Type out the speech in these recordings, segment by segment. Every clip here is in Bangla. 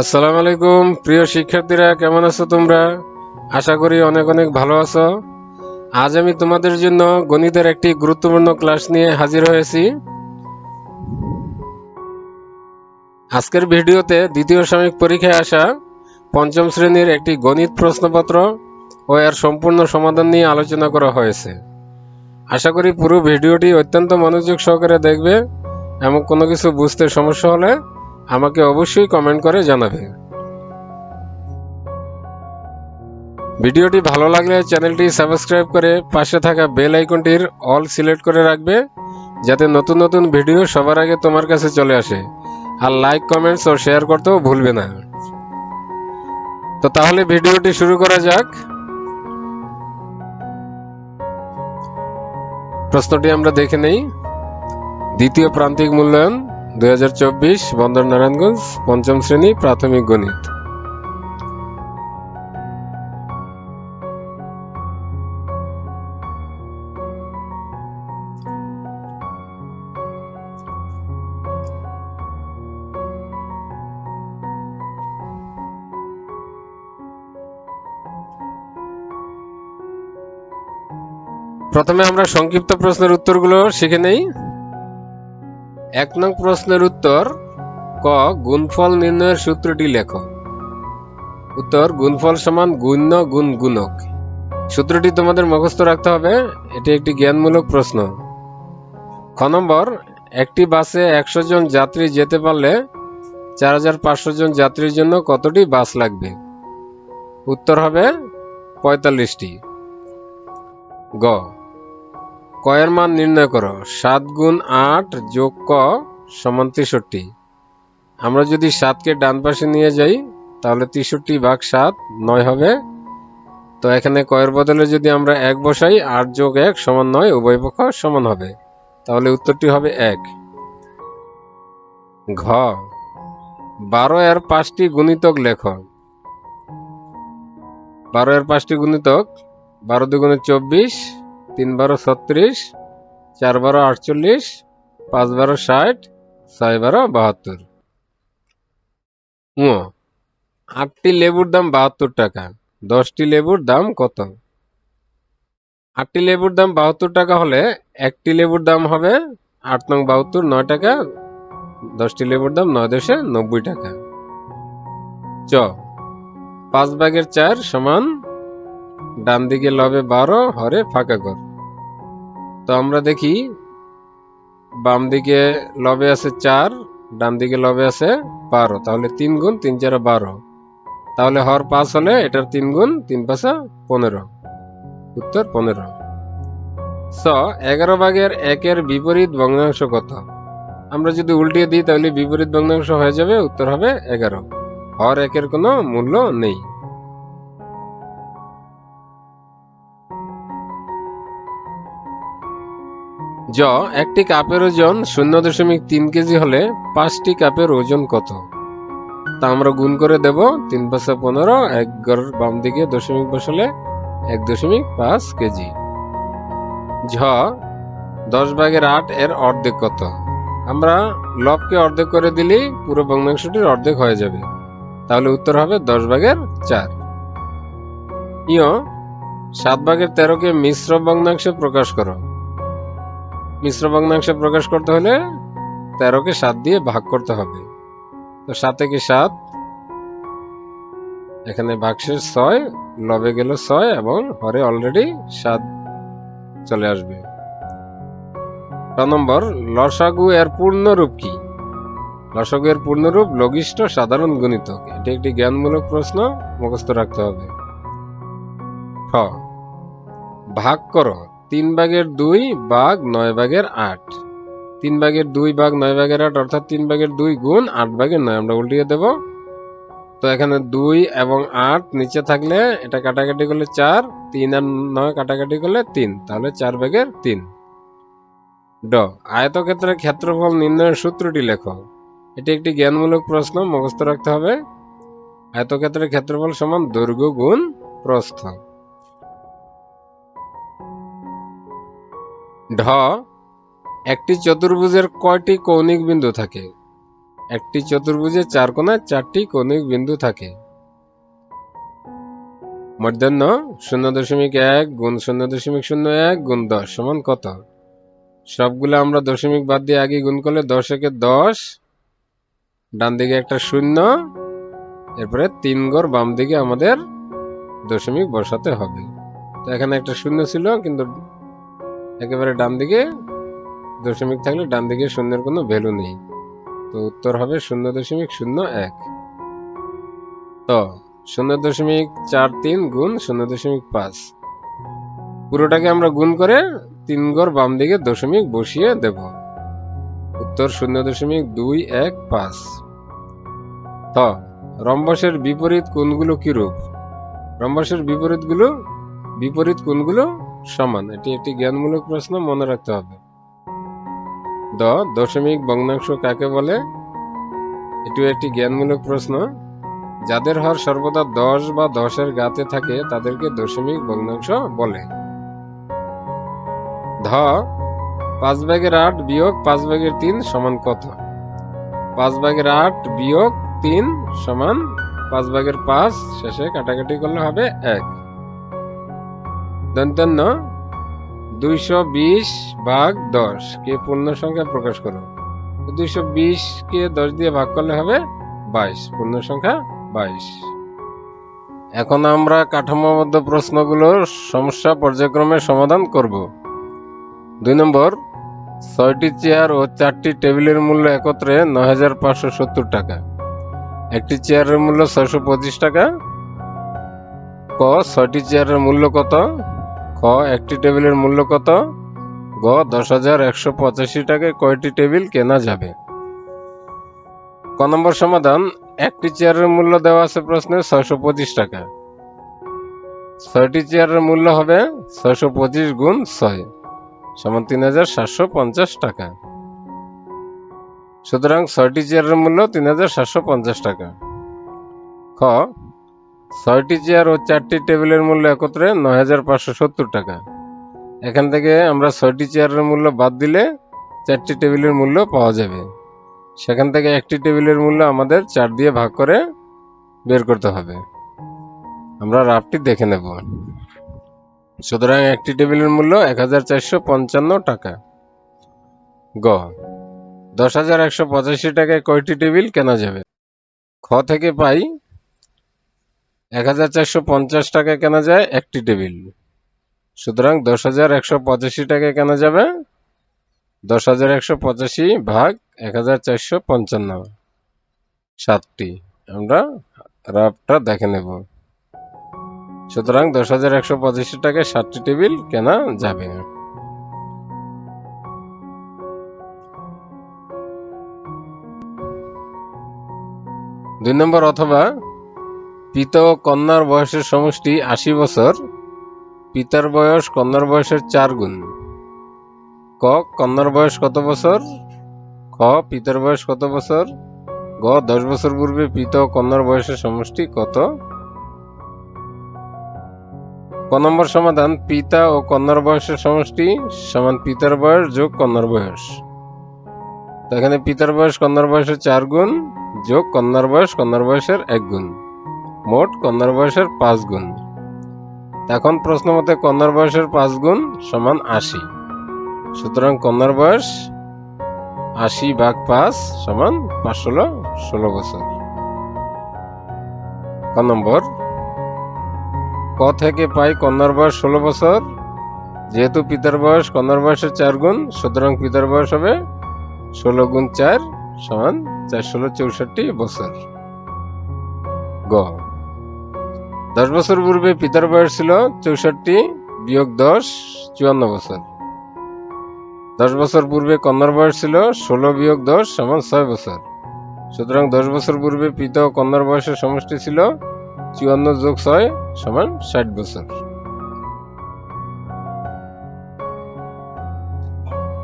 আসসালামু আলাইকুম, প্রিয় শিক্ষার্থীরা, কেমন আছো তোমরা? আশা করি অনেক অনেক ভালো আছো। আজ আমি তোমাদের জন্য গণিতের একটি গুরুত্বপূর্ণ ক্লাস নিয়ে হাজির হয়েছি। আজকের ভিডিওতে দ্বিতীয় সাময়িক পরীক্ষায় আসা পঞ্চম শ্রেণির একটি গণিত প্রশ্নপত্র ও এর সম্পূর্ণ সমাধান নিয়ে আলোচনা করা হয়েছে। আশা করি পুরো ভিডিওটি অত্যন্ত মনোযোগ সহকারে দেখবে এবং কোনো কিছু বুঝতে সমস্যা হলে আমাকে অবশ্যই কমেন্ট করে জানাবে। ভিডিওটি ভালো লাগলে চ্যানেলটি সাবস্ক্রাইব করে পাশে থাকা বেল আইকনটির অল সিলেক্ট করে রাখবে, যাতে নতুন নতুন ভিডিও সবার আগে তোমার কাছে চলে আসে। আর লাইক কমেন্টস ও শেয়ার করতেও ভুলবে না। তো তাহলে ভিডিওটি শুরু করা যাক। প্রশ্নটি আমরা দেখে নেই। দ্বিতীয় প্রান্তিক মূল্যায়ন। দু হাজার চব্বিশ বন্দর নারায়ণগঞ্জ পঞ্চম শ্রেণি প্রাথমিক গণিত। প্রথমে আমরা সংক্ষিপ্ত প্রশ্নের উত্তরগুলো শিখে নেই। এক নং প্রশ্নের উত্তর, ক, গুণফল নির্ণয়ের সূত্রটি লেখো। উত্তর, গুণফল সমান গুণ্য গুণ গুণক। সূত্রটি তোমাদের মুখস্থ রাখতে হবে, এটি একটি জ্ঞানমূলক প্রশ্ন। খ নম্বর, একটি বাসে একশো জন যাত্রী যেতে পারলে চার হাজার পাঁচশো জন যাত্রীর জন্য কতটি বাস লাগবে? উত্তর হবে পঁয়তাল্লিশটি। গ কয়ের মান নির্ণয় করো। সাত গুণ আট যোগ ক সমান তেষট্টি। আমরা যদি সাতকে ডান পাশে নিয়ে যাই, তাহলে তেষট্টি ভাগ সাত নয় হবে। তো এখানে কয়ের বদলে যদি আমরা এক বসাই, আট যোগ এক সমান নয়, উভয় পক্ষ সমান হবে। তাহলে উত্তরটি হবে এক। ঘ। বারো এর পাঁচটি গুণিতক লেখ। বারো এর পাঁচটি গুণিতক বারো দুগুণে চব্বিশ তিন বারো ছত্রিশ চার বারো আটচল্লিশ পাঁচ বারো ষাট ছয় বারো বাহাত্তর। ও আটটি লেবুর দাম বাহাত্তর টাকা, দশটি লেবুর দাম কত? আটটি লেবুর দাম বাহাত্তর টাকা হলে একটি লেবুর দাম হবে আট নং বাহাত্তর নয় টাকা, দশটি লেবুর দাম নয় দশে নব্বই টাকা। চ, পাঁচ ভাগের চার সমান ডান দিকে লবে বারো, হরে ফাঁকা কর তো আমরা দেখি বাম দিকে লবে আছে চার ডান দিকে লবে আছে বারো। তাহলে তিন গুণ তিন চার বারো। তাহলে হর পাঁচ হলে এটার তিন গুণ তিন পাঁচা পনেরো। উত্তর পনেরো। স, এগারো ভাগের একের বিপরীত ভগ্নাংশ কত? আমরা যদি উল্টিয়ে দিই, তাহলে বিপরীত ভগ্নাংশ হয়ে যাবে, উত্তর হবে এগারো। হর একের কোনো মূল্য নেই। জ, একটি কাপের ওজন শূন্য দশমিক তিন কেজি হলে পাঁচটি কাপের ওজন কত? তা আমরা গুণ করে দেব, তিন পাঁচা পনেরো, এক বাম দিকে দশমিক বসালে এক দশমিক পাঁচ কেজি। ঝ, দশ ভাগের আট এর অর্ধেক কত? আমরা লবকে অর্ধেক করে দিলেই পুরো ভগ্নাংশটির অর্ধেক হয়ে যাবে। তাহলে উত্তর হবে দশ ভাগের চার। ইয়, সাত ভাগের তেরোকে মিশ্র ভগ্নাংশে প্রকাশ করো। মিশ্র ভগ্নাংশে প্রকাশ করতে হলে তেরোকে সাত দিয়ে ভাগ করতে হবে। তো সাতে কি সাত? এখানে ভাগশেষ ছয়, লবে গেল ছয় এবং হরে অলরেডি সাত চলে আসবে। ছ নম্বর, লসাগু এর পূর্ণরূপ কি? লসাগু এর পূর্ণরূপ লঘিষ্ঠ সাধারণ গণিতক। এটি একটি জ্ঞানমূলক প্রশ্ন, মুখস্থ রাখতে হবে। ভাগ করো। তিন ভাগের দুই ভাগ নয় ভাগের আট। তিন ভাগের দুই ভাগ নয় ভাগের আট অর্থাৎ তিন ভাগের দুই গুণ আট ভাগের নয়। আমরা উল্টিয়ে দেব। তো এখানে দুই এবং আট নিচে থাকলে এটা কাটাকাটি করলে চার, তিন আর নয় কাটাকাটি করলে তিন। তাহলে চার ভাগের তিন। ড, আয়তক্ষেত্রের ক্ষেত্রফল নির্ণয়ের সূত্রটি লেখো। এটি একটি জ্ঞানমূলক প্রশ্ন, মুখস্থ রাখতে হবে। আয়তক্ষেত্রের ক্ষেত্রফল সমান দৈর্ঘ্য গুণ প্রস্থ। ঢ একটি চতুর্ভুজের কয়টি কৌণিক বিন্দু থাকে? একটি চতুর্ভুজে চার কোণায় চারটি কৌণিক বিন্দু থাকে। মধ্যাহ্ন শূন্য দশমিক এক গুণ শূন্য দশমিক শূন্য এক গুণ দশ সমান কত? সবগুলো আমরা দশমিক বাদ দিয়ে আগে গুণ করলে দশ একে দশ, ডান দিকে একটা শূন্য, এরপরে তিন গড় বাম দিকে আমাদের দশমিক বসাতে হবে। তো এখানে একটা শূন্য ছিল, কিন্তু একেবারে ডান দিকে, দশমিক থাকলে ডান দিকে শূন্যের কোনো ভ্যালু নেই। তো উত্তর হবে শূন্য দশমিক শূন্য এক। তো শূন্য দশমিক চার তিন গুণ শূন্য দশমিক পাঁচ। পুরোটাকে আমরা গুণ করে তিন গড় বাম দিকে দশমিক বসিয়ে দেব। উত্তর শূন্য দশমিক দুই এক পাঁচ। ত রম্বসের বিপরীত কোণগুলো কিরূপ? রম্বসের বিপরীতগুলো, বিপরীত কোণগুলো সমান। এটি একটি জ্ঞানমূলক প্রশ্ন, মনে রাখতে হবে। দ, দশমিক ভগ্নাংশ কাকে বলে? এটিও একটি জ্ঞানমূলক প্রশ্ন। যাদের হর সর্বদা দশ বা দশের গাতে থাকে, তাদেরকে দশমিক ভগ্নাংশ বলে। ধ, পাঁচ ভাগের আট বিয়োগ পাঁচ ভাগের তিন সমান কত? পাঁচ ভাগের আট বিয়োগ তিন সমান পাঁচ ভাগের পাঁচ, শেষে কাটাকাটি করলে হবে এক। দন্তান্ন দুইশো বিশ ভাগ দশ কে পূর্ণ সংখ্যা প্রকাশ করো। দুইশো বিশ কে দশ দিয়ে ভাগ করলে হবে বাইশ, পূর্ণ সংখ্যা বাইশ। এখন আমরা কাঠামোবদ্ধ প্রশ্নগুলোর সমস্যা পর্যায়ক্রমে সমাধান করব। দুই নম্বর, ছয়টি চেয়ার ও চারটি টেবিলের মূল্য একত্রে নয় হাজার পাঁচশো সত্তর টাকা। একটি চেয়ারের মূল্য ছয়শো পঁচিশ টাকা। ক, ছয়টি চেয়ারের মূল্য কত? একটি টেবিলের মূল্য কত? গ, দশ হাজার একশো পঁচাশি টাকায় কয়টি টেবিল কেনা যাবে? ক নম্বর সমাধান, একটি চেয়ারের মূল্য দেওয়া আছে প্রশ্নে ছয়শো পঁচিশ টাকা। ছয়টি চেয়ারের মূল্য হবে ছয়শো পঁচিশ গুণ ছয়, সমান তিন হাজার সাতশো পঞ্চাশ টাকা। সুতরাং ছয়টি চেয়ারের মূল্য তিন হাজার সাতশো পঞ্চাশ টাকা। খ ছয়টি চেয়ার ও চারটি টেবিলের মূল্য একত্রে নয় হাজার পাঁচশো সত্তর টাকা। এখান থেকে আমরা ছয়টি চেয়ারের মূল্য বাদ দিলে চারটি টেবিলের মূল্য পাওয়া যাবে। সেখান থেকে একটি টেবিলের মূল্য আমাদের চার দিয়ে ভাগ করে বের করতে হবে। আমরা রাফটি দেখে নেব। সুতরাং একটি টেবিলের মূল্য এক হাজার চারশো পঞ্চান্ন টাকা। গ। দশ হাজার একশো পঁচাশি টাকায় কয়টি টেবিল কেনা যাবে? খ থেকে পাই এক হাজার চারশো পঞ্চাশ টাকায় কেনা যায় একটি টেবিল। সুতরাং দশ হাজার একশো পঁচাশি টাকায় কেনা যাবে। দশ হাজার একশো পঁচাশি ভাগ এক হাজার চারশো পঞ্চান্ন, সাতটি। আমরা রাফটা দেখে নেব। সুতরাং দশ হাজার একশো টাকায় সাতটি টেবিল কেনা যাবে। দুই নম্বর অথবা পিতা ও কন্যার বয়সের সমষ্টি আশি বছর, পিতার বয়স কন্যার বয়সের চার গুণ। ক, কন্যার বয়স কত বছর? খ, পিতার বয়স কত বছর? গ, দশ বছর পূর্বে পিতা ও কন্যার বয়সের সমষ্টি কত? ক নম্বর সমাধান, পিতা ও কন্যার বয়সের সমষ্টি সমান পিতার বয়স যোগ কন্যার বয়স। এখানে পিতার বয়স কন্যার বয়সের চার গুণ, যোগ কন্যার বয়স কন্যার বয়সের এক গুণ। মোট কন্যার বয়সের পাঁচ গুণ। এখন প্রশ্ন মতে কন্যার বয়সের পাঁচ গুণ সমান আশি। সুতরাং কন্যার বয়স আশি ভাগ পাঁচ সমান পাঁচ ষোলো ষোলো বছর। ক নম্বর, ক থেকে পাই কন্যার বয়স ষোলো বছর। যেহেতু পিতার বয়স কন্যার বয়সের চার গুণ, সুতরাং পিতার বয়স হবে ষোলো গুণ চার সমান চার ষোলো চৌষট্টি বছর। গ দশ বছর পূর্বে পিতার বয়স ছিল চৌষট্টি, বিয়োগ দশ, চুয়ান্ন বছর। দশ বছর পূর্বে কন্যার বয়স ছিল ষোলো, বিয়োগ দশ, সমান ছয় বছর। সুতরাং দশ বছর পূর্বে পিতা ও কন্যার বয়সের সমষ্টি ছিল চুয়ান্ন যোগ ছয়, সমান ষাট বছর।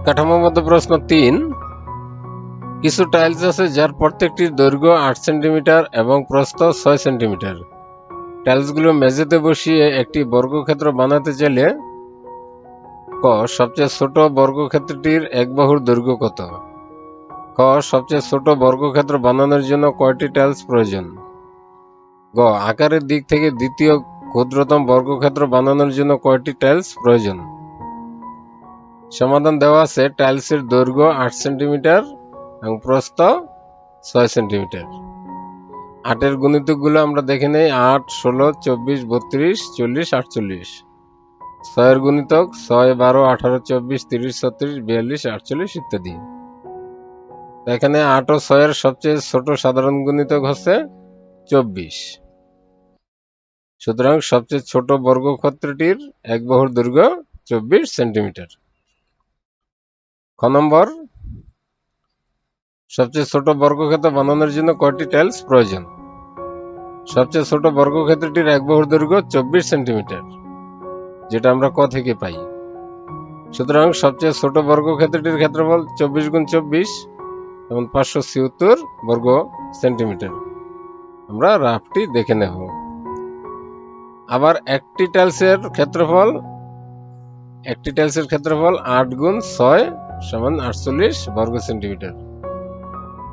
কাঠামোবদ্ধ প্রশ্ন তিন। কিছু টাইলস আছে যার প্রত্যেকটির দৈর্ঘ্য আট সেন্টিমিটার এবং প্রস্থ ছয় সেন্টিমিটার। টাইলসগুলো মেঝেতে বসিয়ে একটি বর্গক্ষেত্র বানাতে চাইলে ক, সবচেয়ে ছোট বর্গক্ষেত্রটির এক বাহুর দৈর্ঘ্য কত? খ, সবচেয়ে ছোট বর্গক্ষেত্র বানানোর জন্য কয়টি টাইলস প্রয়োজন? গ, আকারের দিক থেকে দ্বিতীয় ক্ষুদ্রতম বর্গক্ষেত্র বানানোর জন্য কয়টি টাইলস প্রয়োজন? সমাধান দেওয়া আছে টাইলসের দৈর্ঘ্য আট সেন্টিমিটার এবং প্রস্থ ছয় সেন্টিমিটার। আটের গুণিতকগুলো আমরা দেখে নেই, আট, ষোলো, চব্বিশ, বত্রিশ, চল্লিশ, আটচল্লিশ। ছয়ের গুণিতক, ছয়, বারো, আঠারো, চব্বিশ, তিরিশ, ছত্রিশ, বিয়াল্লিশ, আটচল্লিশ ইত্যাদি। এখানে আট ও ছয়ের সবচেয়ে ছোট সাধারণ গুণিতক হচ্ছে চব্বিশ। সুতরাং সবচেয়ে ছোট বর্গক্ষেত্রটির এক বাহুর দৈর্ঘ্য চব্বিশ সেন্টিমিটার। খ নম্বর সবচেয়ে ছোট বর্গক্ষেত্র বানানোর জন্য কয়টি টাইলস প্রয়োজন? সবচেয়ে ছোট বর্গক্ষেত্রটির এক বাহুর দৈর্ঘ্য চব্বিশ সেন্টিমিটার, যেটা আমরা ক থেকে পাই। সুতরাং সবচেয়ে ছোট বর্গক্ষেত্রটির ক্ষেত্রফল চব্বিশ গুণ চব্বিশ এবং পাঁচশো ছিয়াত্তর বর্গ সেন্টিমিটার। আমরা রাফটি দেখে নেব। আবার একটি টাইলসের ক্ষেত্রফল, একটি টাইলসের ক্ষেত্রফল আট গুণ ছয় সমান আটচল্লিশ বর্গ সেন্টিমিটার।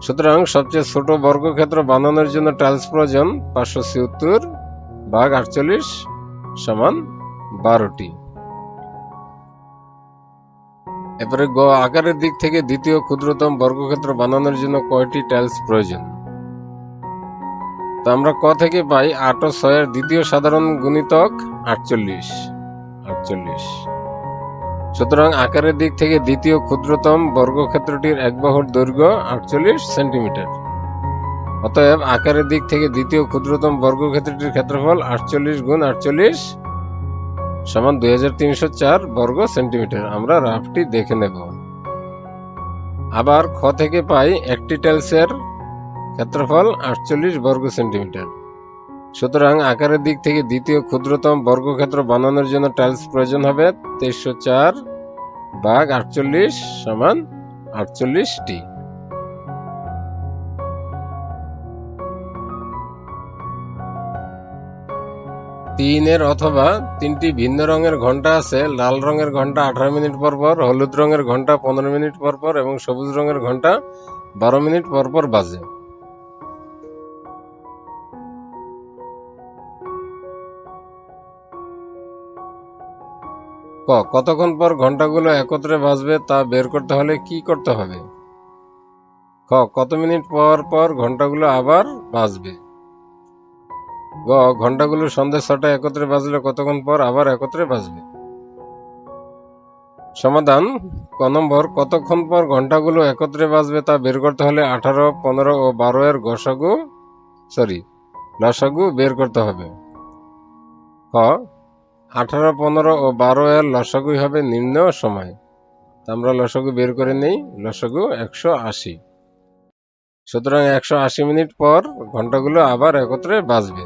সুতরাং সবচেয়ে ছোট বর্গক্ষেত্র বানানোর জন্য টাইলস প্রয়োজন পাঁচশো ছিয়াত্তর ভাগ আটচল্লিশ সমান বারোটি। এরপরে গ, আকারের দিক থেকে দ্বিতীয় ক্ষুদ্রতম বর্গক্ষেত্র বানানোর জন্য কয়টি টাইলস প্রয়োজন? তো আমরা ক থেকে পাই আট ও ছয়ের দ্বিতীয় সাধারণ গুণিতক আটচল্লিশ আটচল্লিশ। সুতরাং আকারের দিক থেকে দ্বিতীয় ক্ষুদ্রতম বর্গক্ষেত্রটির এক বাহুর দৈর্ঘ্য আটচল্লিশ সেন্টিমিটার। অতএব আকারের দিক থেকে দ্বিতীয় ক্ষুদ্রতম বর্গক্ষেত্রটির ক্ষেত্রফল আটচল্লিশ গুণ আটচল্লিশ সমান দুই হাজার তিনশো চার বর্গ সেন্টিমিটার। আমরা রাফটি দেখে নেব। আবার খ থেকে পাই একটি টাইলসের ক্ষেত্রফল আটচল্লিশ বর্গ সেন্টিমিটার। সুতরাং আকারের দিক থেকে দ্বিতীয় ক্ষুদ্রতম বর্গক্ষেত্র বানানোর জন্য টাইলস প্রয়োজন হবে তেইশশো চার ভাগ আটচল্লিশ সমান আটচল্লিশটি। তিনের অথবা তিনটি ভিন্ন রঙের ঘণ্টা আছে, লাল রঙের ঘণ্টা আঠারো মিনিট পর পর, হলুদ রঙের ঘণ্টা পনেরো মিনিট পর পর এবং সবুজ রঙের ঘণ্টা বারো মিনিট পর পর বাজে। ক, কতক্ষণ পর ঘন্টাগুলো একত্রে বাজবে তা বের করতে হলে কি করতে হবে? খ, কত মিনিট পর পর ঘন্টাগুলো আবার বাজবে? গ ঘন্টাগুলো সন্ধ্যে ছটায় একত্রে বাজলে কতক্ষণ পর আবার একত্রে বাজবে? সমাধান, ক নম্বর, কতক্ষণ পর ঘন্টাগুলো একত্রে বাজবে তা বের করতে হলে আঠারো, পনেরো ও বারো এর গসাগু সরি লসাগু বের করতে হবে। ক আঠারো, পনেরো ও বারো এর লসাগুই হবে নিম্ন সময়। আমরা লসাগু বের করে নেই, লসাগু একশো আশি। সুতরাং একশো আশি মিনিট পর ঘন্টাগুলো আবার একত্রে বাজবে।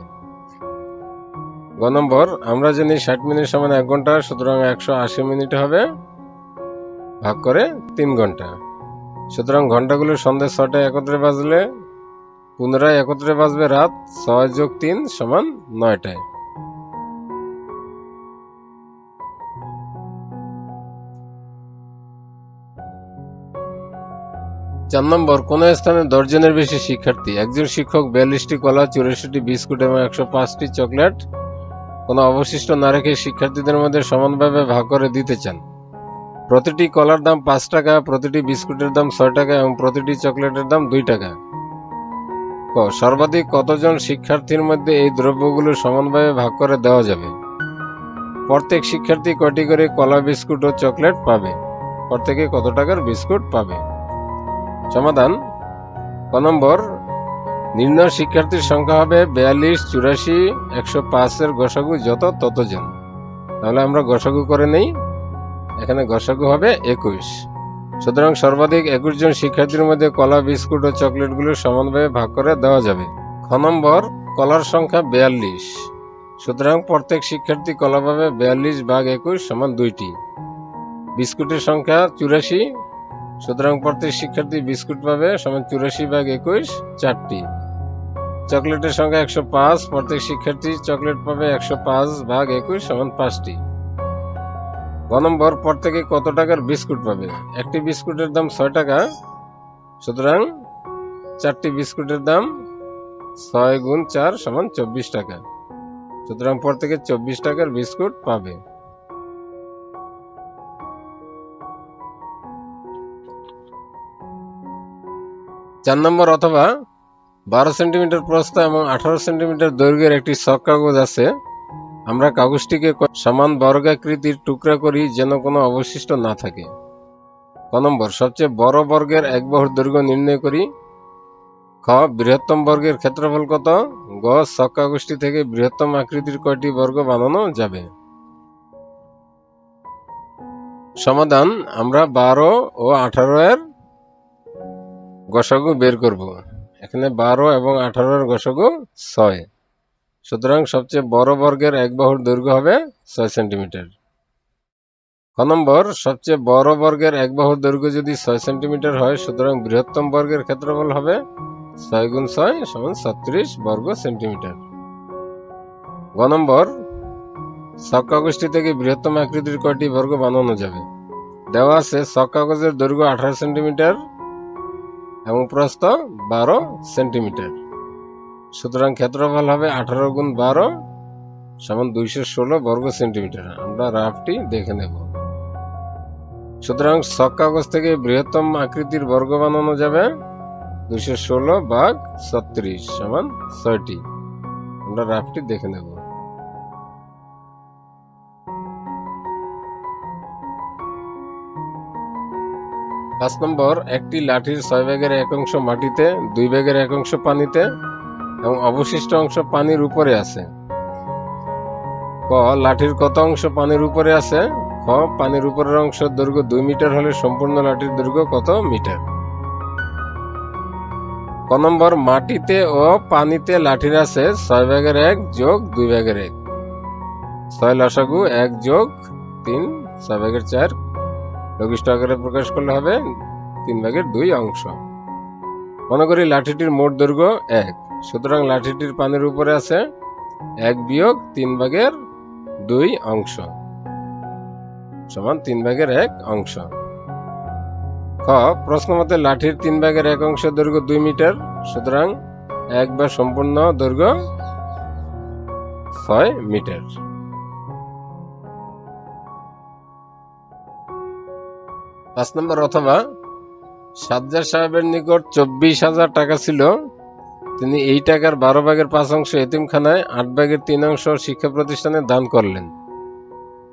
গ নম্বর, আমরা জানি ষাট মিনিট সমান এক ঘণ্টা, সুতরাং একশো আশি মিনিট হবে ভাগ করে তিন ঘণ্টা। সুতরাং ঘন্টাগুলো সন্ধ্যে ছটায় একত্রে বাজলে, পুনরায় একত্রে বাজবে রাত ছয় যোগ তিন সমান নয়টায়। চার নম্বর, কোন স্থানে দশজনের বেশি শিক্ষার্থী। একজন শিক্ষক বিয়াল্লিশটি কলা, চুরাশিটি বিস্কুট এবং একশো পাঁচটি চকলেট কোনো অবশিষ্ট না রেখে শিক্ষার্থীদের মধ্যে সমানভাবে ভাগ করে দিতে চান। প্রতিটি কলার দাম পাঁচ টাকা, প্রতিটি বিস্কুটের দাম ছয় টাকা এবং প্রতিটি চকলেটের দাম দুই টাকা। ক, সর্বাধিক কতজন শিক্ষার্থীর মধ্যে এই দ্রব্যগুলো সমানভাবে ভাগ করে দেওয়া যাবে? প্রত্যেক শিক্ষার্থী কটি করে কলা, বিস্কুট ও চকলেট পাবে? প্রত্যেকে কত টাকার বিস্কুট পাবে? সমাধান। ক নম্বর নির্ণয় শিক্ষার্থীর সংখ্যা হবে বিয়াল্লিশ, চুরাশি, একশো পাঁচের গসাগু যত, ততজন। তাহলে আমরা গসাগু করে নেই। এখানে গসাগু হবে একুশ। সুতরাং সর্বাধিক একুশ জন শিক্ষার্থীর মধ্যে কলা, বিস্কুট ও চকলেটগুলো সমানভাবে ভাগ করে দেওয়া যাবে। খ নম্বর, কলার সংখ্যা বিয়াল্লিশ। সুতরাং প্রত্যেক শিক্ষার্থী কলা পাবে বিয়াল্লিশ ভাগ একুশ সমান দুইটি। বিস্কুটের সংখ্যা চুরাশি সুতরাং প্রত্যেক শিক্ষার্থী বিস্কুট পাবে সমান চুরাশি ভাগ একুশ, চারটি। চকলেটের সংখ্যা একশো পাঁচ, প্রত্যেক শিক্ষার্থী চকলেট পাবে একশো পাঁচ ভাগ একুশ সমান পাঁচটি। গ নম্বর, প্রত্যেকে কত টাকার বিস্কুট পাবে? একটি বিস্কুটের দাম ছয় টাকা, সুতরাং চারটি বিস্কুটের দাম ছয় গুণ চার সমান চব্বিশ টাকা। সুতরাং প্রত্যেকে চব্বিশ টাকার বিস্কুট পাবে। চার নম্বর অথবা বারো সেন্টিমিটার প্রস্থ এবং আঠারো সেন্টিমিটার দৈর্ঘ্যের একটি শক কাগজ আছে। আমরা কাগজটিকে সমান বর্গাকৃতির টুকরা করি যেন কোনো অবশিষ্ট না থাকে। ক নম্বর, সবচেয়ে বড় বর্গের এক বাহুর দৈর্ঘ্য নির্ণয় করি। খ, বৃহত্তম বর্গের ক্ষেত্রফল কত? গ, শক কাগজটি থেকে বৃহত্তম আকৃতির কয়টি বর্গ বানানো যাবে? সমাধান, আমরা বারো ও আঠারো এর গসাগু বের করব। এখানে বারো এবং আঠারো এর গসাগু ছয়। সুতরাং সবচেয়ে বড় বর্গের এক বাহুর দৈর্ঘ্য হবে ছয় সেন্টিমিটার। ক নম্বর, সবচেয়ে বড় বর্গের এক বাহুর দৈর্ঘ্য যদি ছয় সেন্টিমিটার হয়, সুতরাং বৃহত্তম বর্গের ক্ষেত্রফল হবে ছয় গুণ ছয় সমান ছত্রিশ বর্গ সেন্টিমিটার। গ নম্বর সব কাগজটি থেকে বৃহত্তম আকৃতির কয়টি বর্গ বানানো যাবে? দেওয়া আছে সব কাগজের দৈর্ঘ্য আঠারো সেন্টিমিটার এবং প্রস্থ বারো সেন্টিমিটার। সুতরাং ক্ষেত্রফল হবে আঠারো গুণ বারো সমান দুইশো ষোলো বর্গ সেন্টিমিটার। আমরা রাফটি দেখে নেব। সুতরাং শক কাগজ থেকে বৃহত্তম আকৃতির বর্গ বানানো যাবে দুইশো ষোলো বাঘ ছত্রিশ সমান ছয়টি। আমরা রাফটি দেখে নেব। পাঁচ নম্বর, একটি লাঠির ছয় ব্যাগের এক অংশ মাটিতে, দুই ব্যাগের এক অংশ পানিতে এবং অবশিষ্ট অংশ পানির উপরে আছে। ক, লাঠির কত অংশ পানির উপরে আছে? খ, পানির উপরের অংশ দৈর্ঘ্য দুই মিটার হলে সম্পূর্ণ লাঠির দৈর্ঘ্য কত মিটার? ক নম্বর, মাটিতে ও পানিতে লাঠির আছে ছয় ব্যাগের এক যোগ দুই ব্যাগের এক। ছয় লসাগু এক যোগ তিন, ছয় ব্যাগের চার লঘিষ্ঠ আকারে প্রকাশ করলে হবে তিন ভাগের দুই অংশ। মনে করি লাঠিটির মোট দৈর্ঘ্য এক। সুতরাং লাঠিটির পানির উপরে আছে এক বিয়োগ তিন ভাগের দুই অংশ সমান তিন ভাগের এক অংশ। খ প্রশ্ন মতে লাঠির তিন ভাগের এক অংশ দৈর্ঘ্য দুই মিটার, সুতরাং এক বা সম্পূর্ণ দৈর্ঘ্য ছয় মিটার। পাঁচ নম্বর অথবা সাজ্জাদ সাহেবের নিকট চব্বিশ হাজার টাকা ছিল। তিনি এই টাকার বারো ভাগের পাঁচ অংশ এতিমখানায়, আট ভাগের তিন অংশ শিক্ষা প্রতিষ্ঠানে দান করলেন।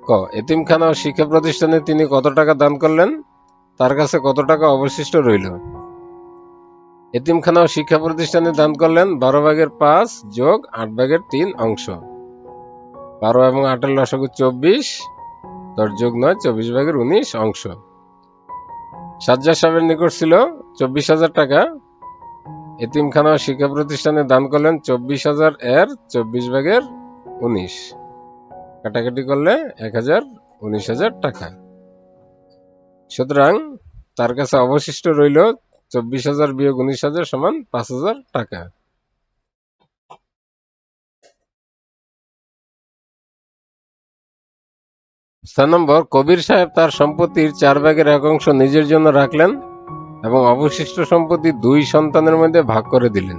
ক, এতিমখানা ও শিক্ষা প্রতিষ্ঠানে তিনি কত টাকা দান করলেন? তার কাছে কত টাকা অবশিষ্ট রইল? এতিমখানা ও শিক্ষা প্রতিষ্ঠানে দান করলেন বারো ভাগের পাঁচ যোগ আট ভাগের তিন অংশ। বারো এবং আটের লসাগু চব্বিশ, দশ যোগ নয়, চব্বিশ ভাগের উনিশ অংশ। সাজ্জাদ সাহেবের নিকট ছিল চব্বিশ হাজার টাকা। এতিমখানা ও শিক্ষা প্রতিষ্ঠানে দান করলেন চব্বিশ হাজার, এর চব্বিশ ভাগের উনিশ। কাটাকাটি করলে এক হাজার, উনিশ হাজার টাকা। সুতরাং তার কাছে অবশিষ্ট রইল চব্বিশ হাজার বিয়োগ উনিশ হাজার সমান পাঁচ হাজার টাকা। ছয় নম্বর, কবির সাহেব তার সম্পত্তির চার ভাগের এক অংশ নিজের জন্য রাখলেন এবং অবশিষ্ট সম্পত্তি দুই সন্তানের মধ্যে ভাগ করে দিলেন।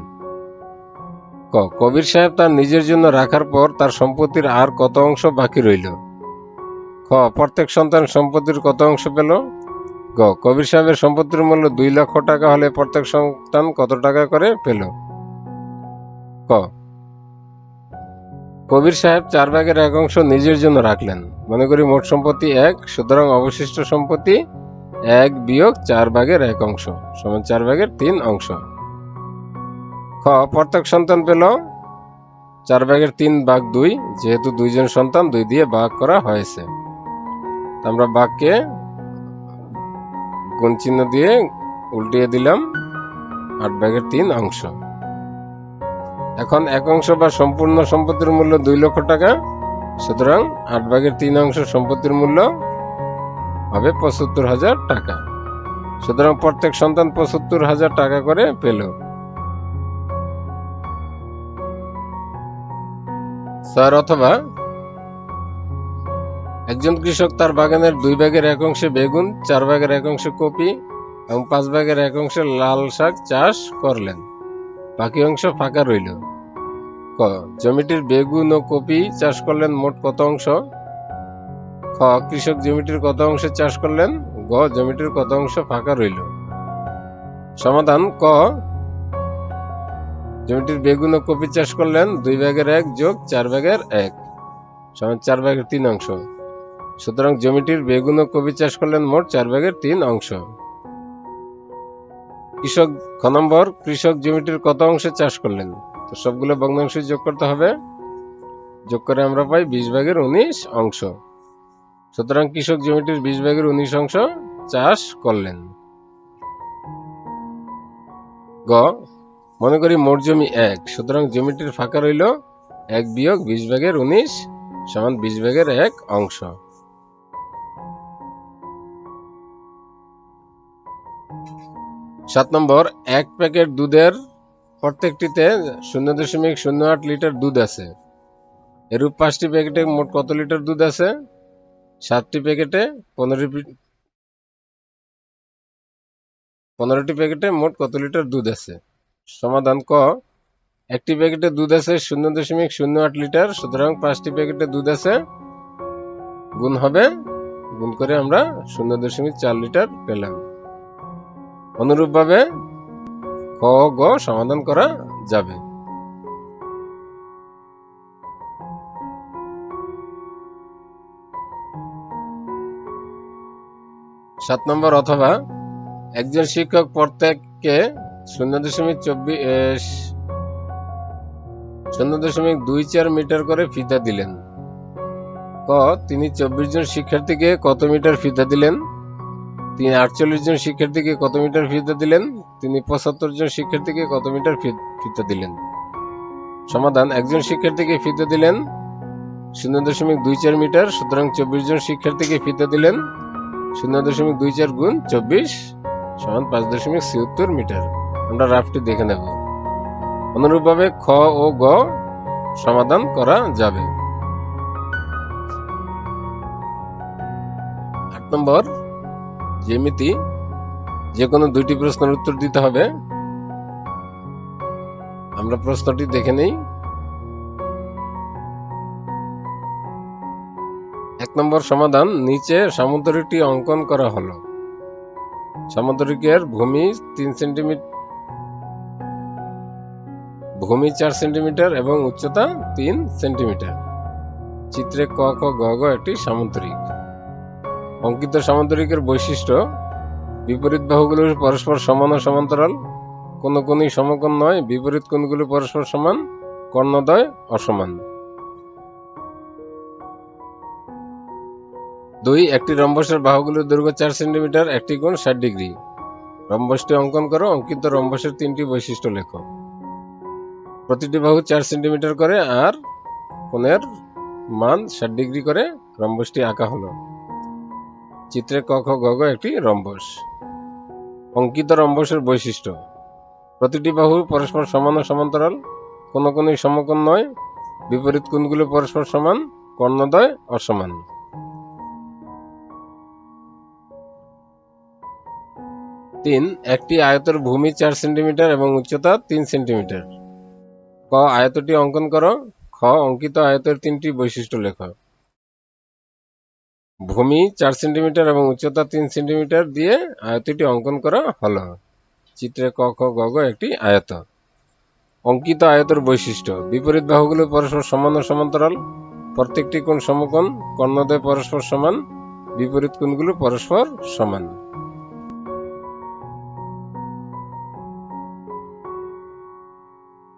ক, কবির সাহেব তার নিজের জন্য রাখার পর তার সম্পত্তির আর কত অংশ বাকি রইল? খ, প্রত্যেক সন্তান সম্পত্তির কত অংশ পেল? গ, কবির সাহেবের সম্পত্তির মূল্য দুই লক্ষ টাকা হলে প্রত্যেক সন্তান কত টাকা করে পেল? ক কবির সাহেব চার ভাগের এক অংশ নিজের জন্য রাখলেন। মনে করি মোট সম্পত্তি এক, সুতরাং অবশিষ্ট সম্পত্তি এক বিয়োগ চার ভাগের এক অংশ, সমান চার ভাগের তিন অংশ। খ, প্রত্যেক সন্তান পেল। চার ভাগের তিন ভাগ দুই, যেহেতু দুইজন সন্তান, দুই দিয়ে ভাগ করা হয়েছে। আমরা বাঘকে গুণ চিহ্ন দিয়ে উল্টিয়ে দিলাম, আট ভাগের তিন অংশ। এখন এক অংশ বা সম্পূর্ণ সম্পত্তির মূল্য দুই লক্ষ টাকা, সুতরাং আট ভাগের তিন অংশ সম্পত্তির মূল্য হবে পঁচাত্তর হাজার টাকা। সুতরাং প্রত্যেক সন্তান পঁচাত্তর হাজার টাকা করে পেল। স্যার, অথবা একজন কৃষক তার বাগানের দুই ভাগের এক অংশে বেগুন, চার ভাগের এক অংশে কপি এবং পাঁচ ভাগের এক অংশে লাল শাক চাষ করলেন। বাকি অংশ ফাঁকা রইল। ক, জমিটির বেগুন ও কপি চাষ করলেন মোট কত অংশ? খ, কৃষক জমিটির কত অংশে চাষ করলেন? গ, জমিটির কত অংশ ফাঁকা রইল? সমাধান, ক, জমিটির বেগুন ও কপি চাষ করলেন দুই ভাগের এক যোগ চার ভাগের এক, সমান চার ভাগের তিন অংশ। সুতরাং জমিটির বেগুন ও কপি চাষ করলেন মোট চার ভাগের তিন অংশ। কৃষক খ নম্বর, কৃষক জমিটির কত অংশে চাষ করলেন? তো সবগুলো ভগ্নাংশ যোগ করতে হবে। যোগ করে আমরা পাই বিশ ভাগের উনিশ অংশ। সুতরাং কৃষক জমিটির বিশ ভাগের উনিশ অংশ চাষ করলেন। গ, মনে করি মোট জমি এক। সুতরাং জমিটির ফাঁকা রইল এক বিয়োগ বিশ ভাগের উনিশ সমান বিশ ভাগের এক অংশ। সাত নম্বর, এক প্যাকেট দুধের প্রত্যেকটিতে শূন্য দশমিক শূন্য আট লিটার দুধ আছে। এরূপ পাঁচটি প্যাকেটে মোট কত লিটার দুধ আছে? সাতটি প্যাকেটে পনেরো পনেরোটি প্যাকেটে মোট কত লিটার দুধ আছে? সমাধান ক। একটি প্যাকেটে দুধ আছে শূন্য দশমিক শূন্য আট লিটার, সুতরাং পাঁচটি প্যাকেটে দুধ আছে। গুণ হবে, গুণ করে আমরা শূন্য দশমিক চার লিটার পেলাম। অনুরূপভাবে ক, গ সমাধান করা যাবে। সাত নম্বর অথবা একজন শিক্ষক প্রত্যেককে শূন্য দশমিক চব্বিশ শূন্য দশমিক দুই চার মিটার করে ফিতা দিলেন। ক, তিনি চব্বিশ জন শিক্ষার্থীকে কত মিটার ফিতা দিলেন? তিনি আটচল্লিশ জন শিক্ষার্থীকে কত মিটার ফিতা দিলেন? তিনি পঁচাত্তর জন শিক্ষার্থীকে কত মিটার ফিতা দিলেন? সমাধান, একজন শিক্ষার্থীকে ফিতা দিলেন শূন্য দশমিক দুই চার মিটার, সুতরাং চব্বিশ জন শিক্ষার্থীকে ফিতা দিলেন শূন্য দশমিক দুই চার গুণ চব্বিশ সমান পাঁচ দশমিক ছিয়াত্তর মিটার। আমরা রাফটি দেখে নেব। অনুরূপভাবে খ ও গ সমাধান করা যাবে। আট নম্বর জ্যামিতি যে কোনো দুইটি প্রশ্নের উত্তর দিতে হবে। আমরা প্রশ্নটি দেখে নেই। এক নম্বর সমাধান, নিচে সামুদ্রিকটি অঙ্কন করা হলো। সামুদ্রিকের ভূমি তিন সেন্টিমিটার ভূমি চার সেন্টিমিটার এবং উচ্চতা তিন সেন্টিমিটার। চিত্রে ক খ গ গ একটি সামুদ্রিক। অঙ্কিত সামুদ্রিকের বৈশিষ্ট্য, বিপরীত বাহুগুলো পরস্পর সমান ও সমান্তরাল, কোন কোনই সমকোণ নয়, বিপরীত কোণগুলো পরস্পর সমান, কর্ণদ্বয় অসমান। দুই, একটি রম্বসের বাহুগুলোর দৈর্ঘ্য চার সেন্টিমিটার, একটি কোণ ষাট ডিগ্রি। রম্বসটি অঙ্কন করো, অঙ্কিত রম্বসের তিনটি বৈশিষ্ট্য লেখো। প্রতিটি বাহু চার সেন্টিমিটার করে আর কোণের মান ষাট ডিগ্রি করে রম্বসটি আঁকা হলো। চিত্রে ক খ গ ঘ একটি রম্বস। অঙ্কিত রম্বসের বৈশিষ্ট্য। প্রতিটি বাহু পরস্পর সমান ও সমান্তরাল। কোন কোনই সমকোণ নয়। বিপরীত কোণগুলো পরস্পর সমান, কর্ণদ্বয় অসমান। তিন, একটি আয়তের ভূমি চার সেন্টিমিটার এবং উচ্চতা তিন সেন্টিমিটার। ক, আয়তটি অঙ্কন করো। খ, অঙ্কিত আয়তের তিনটি বৈশিষ্ট্য লেখো। ভূমি চার সেন্টিমিটার এবং উচ্চতা তিন সেন্টিমিটার দিয়ে আয়তটি অঙ্কন করা হলো। চিত্রে ক, খ, গ ঘ একটি আয়ত অঙ্কিত আয়তের বৈশিষ্ট্য। বিপরীত বাহুগুলো পরস্পর সমান ও সমান্তরাল। প্রত্যেকটি কোণ সমকোণ কর্ণদ্বয় পরস্পর সমান, বিপরীত কোণগুলো পরস্পর সমান।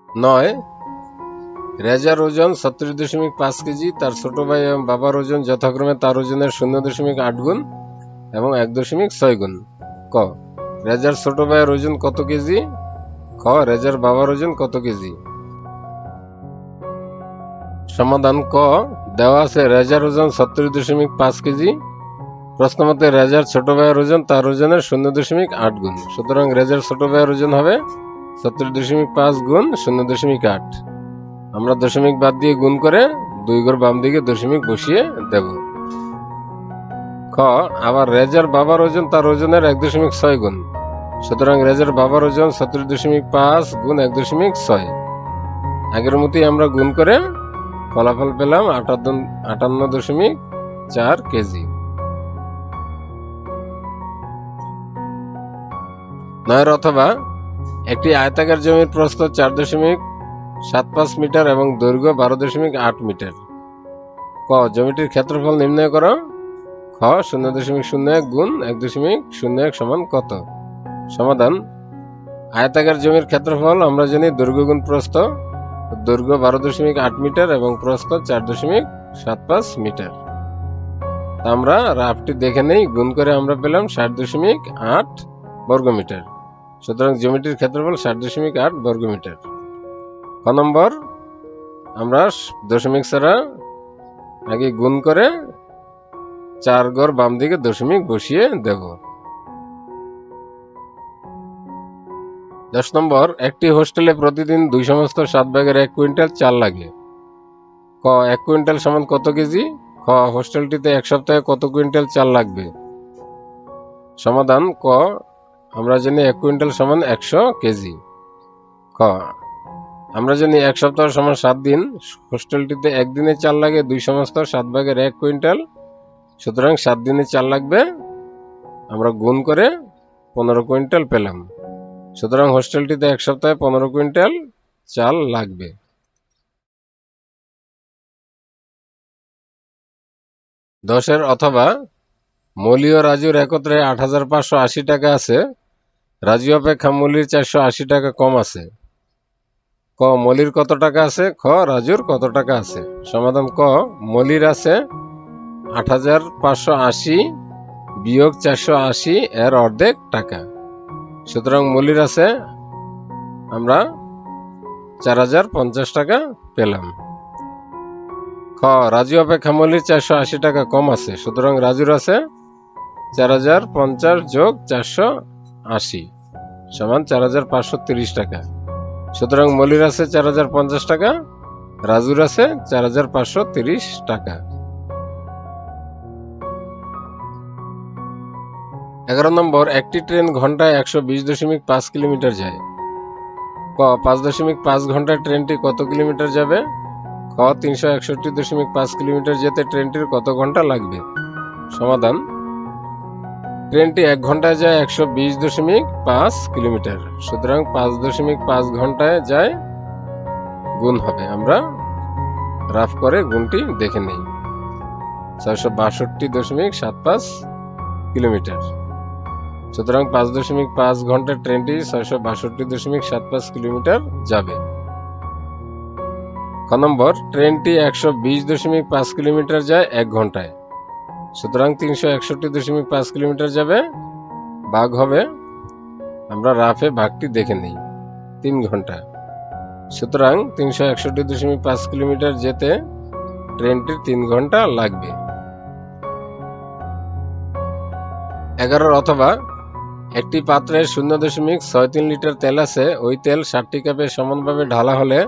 নয় রেজার ওজন ছত্রিশ দশমিক পাঁচ কেজি, তার ছোট ভাই এবং বাবার ওজন যথাক্রমে তার ওজনের শূন্য দশমিক আট গুণ এবং এক দশমিক ছয় গুণ। ক, রেজার ছোট ভাইয়ের ওজন কত কেজি? খ, রেজার বাবার ওজন কত কেজি? সমাধান ক, দেওয়া আছে রেজার ওজন ছত্রিশ দশমিক পাঁচ কেজি। প্রশ্ন মতে রেজার ছোট ভাইয়ের ওজন তার ওজনের শূন্য দশমিক আট গুণ। সুতরাং রেজার ছোট ভাইয়ের ওজন হবে ছত্রিশ দশমিক পাঁচ গুণ শূন্য দশমিক আট। আমরা দশমিক বাদ দিয়ে গুণ করে দুই ঘর বাম দিকে দশমিক বসিয়ে দেব। খ, আবার রেজার বাবার ওজন তার ওজনের এক দশমিক ছয় গুণ। সুতরাং রেজার বাবার ওজন সতেরো দশমিক পাঁচ গুণ এক দশমিক ছয়। আগের মতোই আমরা গুণ করে ফলাফল পেলাম আটান্ন দশমিক চার কেজি। নয়ের অথবা একটি আয়তাকার জমির প্রস্থ চার দশমিক সাত পাঁচ মিটার এবং দৈর্ঘ্য বারো দশমিক আট মিটার। ক, জমিটির ক্ষেত্রফল নির্ণয় করো। খ, শূন্য দশমিক শূন্য এক গুণ এক দশমিক শূন্য এক সমান কত? সমাধান। আয়তাকার জমির ক্ষেত্রফল আমরা জানি দৈর্ঘ্য গুণ প্রস্থ। দৈর্ঘ্য বারো দশমিক আট মিটার এবং প্রস্থ চার দশমিক সাত পাঁচ মিটার আমরা রাফটি দেখে নেই, গুণ করে আমরা পেলাম ষাট দশমিক আট বর্গমিটার। সুতরাং জমিটির ক্ষেত্রফল ষাট দশমিক আট বর্গমিটার। ক নম্বর? আমরা দশমিক ছাড়া আগে গুণ করে চার গড় বাম দিকে দশমিক বসিয়ে দেব। দশ নম্বর, একটি হোস্টেলে প্রতিদিন দুই সমস্ত সাত ব্যাগের এক কুইন্টাল চাল লাগে। ক, এক কুইন্টাল সমান কত কেজি? খ, হোস্টেলটিতে এক সপ্তাহে কত কুইন্টাল চাল লাগবে? সমাধান ক, আমরা জানি এক কুইন্টাল সমান একশো কেজি। খ আমরা জানি এক সপ্তাহ সমান সাত দিন। হোস্টেলটিতে একদিনে চাল লাগে দুই সমস্ত সাত ভাগের এক কুইন্টাল। সুতরাং সাত দিনে চাল লাগবে, আমরা গুণ করে পনেরো কুইন্টাল পেলাম। সুতরাং হোস্টেলটিতে এক সপ্তাহে পনেরো কুইন্টাল চাল লাগবে। দশের অথবা মলি ও রাজুর একত্রে আট হাজার পাঁচশো আশি টাকা আছে। রাজু অপেক্ষা মলির চারশো আশি টাকা কম আছে। ক, মলির কত টাকা আছে? খ, রাজুর কত টাকা আছে? সমাধান ক, মলির আছে আট হাজার পাঁচশো আশি বিয়োগ চারশো আশি, এর অর্ধেক টাকা। সুতরাং মলির আছে আমরা চার হাজার পঞ্চাশ টাকা পেলাম। খ, রাজু অপেক্ষা মলির চারশো আশি টাকা কম আছে, সুতরাং রাজুর আছে চার হাজার পঞ্চাশ যোগ চারশো আশি সমান চার হাজার পাঁচশো তিরিশ টাকা। সুতরাং মলির আছে চার হাজার পঞ্চাশ টাকা, রাজুর আছে চার হাজার পাঁচশো তিরিশ টাকা। এগারো নম্বর, একটি ট্রেন ঘন্টায় একশো বিশ দশমিক পাঁচ কিলোমিটার যায়। ক, পাঁচ দশমিক পাঁচ ঘন্টায় ট্রেনটি কত কিলোমিটার যাবে? ক, তিনশো একষট্টি দশমিক পাঁচ কিলোমিটার যেতে ট্রেনটির কত ঘণ্টা লাগবে? সমাধান ট্রেনটি এক ঘন্টায় যায় একশো বিশ দশমিক পাঁচ কিলোমিটার। সুতরাং পাঁচ দশমিক পাঁচ ঘন্টায় যায় গুণ হবে। আমরা রাফ করে গুণটি দেখে নেই। ছয়শো বাষট্টি দশমিক সাত পাঁচ কিলোমিটার। সুতরাং পাঁচ দশমিক পাঁচ ঘণ্টার ট্রেনটি ছয়শো বাষট্টি দশমিক সাত পাঁচ কিলোমিটার যাবে। খ নম্বর, ট্রেনটি একশো বিশ দশমিক পাঁচ কিলোমিটার যায় এক ঘন্টায়। সুতরাং তিনশো একষট্টি দশমিক পাঁচ কিলোমিটার যাবে, ভাগ হবে, আমরা রাফে ভাগটি দেখে নিই, তিন ঘণ্টা। সুতরাং তিনশো একষট্টি দশমিক পাঁচ কিলোমিটার যেতে ট্রেনটির তিন ঘণ্টা লাগবে। এগারোর অথবা একটি পাত্রে শূন্য দশমিক ছয় তিন লিটার তেল আছে, ওই তেল ষাটটি কাপে সমানভাবে ঢালা হলে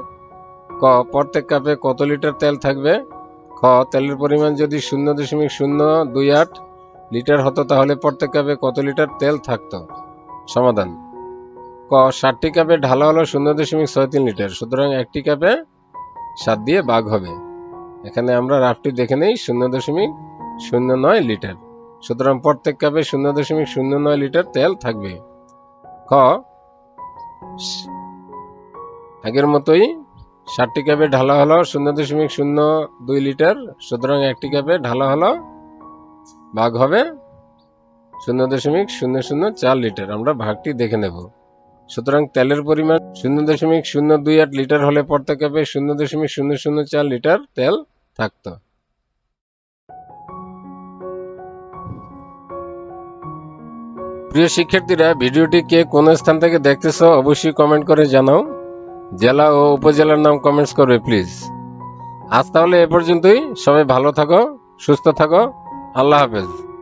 ক, প্রত্যেক কাপে কত লিটার তেল থাকবে? তেলের পরিমাণ যদি শূন্য দশমিক শূন্য দুই আট লিটার হতো, তাহলে প্রত্যেক কাপে কত লিটার তেল থাকতো? সমাধান। ক, ষাটটি কাপে ঢালা হলো শূন্য দশমিক ছয় তিন লিটার, সুতরাং একটি কাপে সাত দিয়ে বাঘ হবে। এখানে আমরা রাফটি দেখে নেই, শূন্য দশমিক শূন্য নয় লিটার, সুতরাং প্রত্যেক কাপে শূন্য দশমিক শূন্য নয় লিটার তেল থাকবে। খ আগের মতোই ষাটটি কাপে ঢালা হলো শূন্য দশমিক শূন্য দুই লিটার। সুতরাং একটি কাপে ঢালা হলো ভাগ হবে শূন্য দশমিক শূন্য শূন্য চার লিটার। আমরা ভাগটি দেখে নেব। সুতরাং তেলের পরিমাণ শূন্য দশমিক শূন্য দুই আট লিটার হলে প্রত্যেক কাপে শূন্য দশমিক শূন্য শূন্য চার লিটার তেল থাকতো। প্রিয় শিক্ষার্থীরা, ভিডিওটি কে কোন স্থান থেকে দেখতেছো অবশ্যই কমেন্ট করে জানাও। জেলা ও উপজেলার নাম কমেন্টস করবে প্লিজ আজ তাহলে এ পর্যন্তই। সবাই ভালো থাকো, সুস্থ থাকো। আল্লাহ হাফেজ।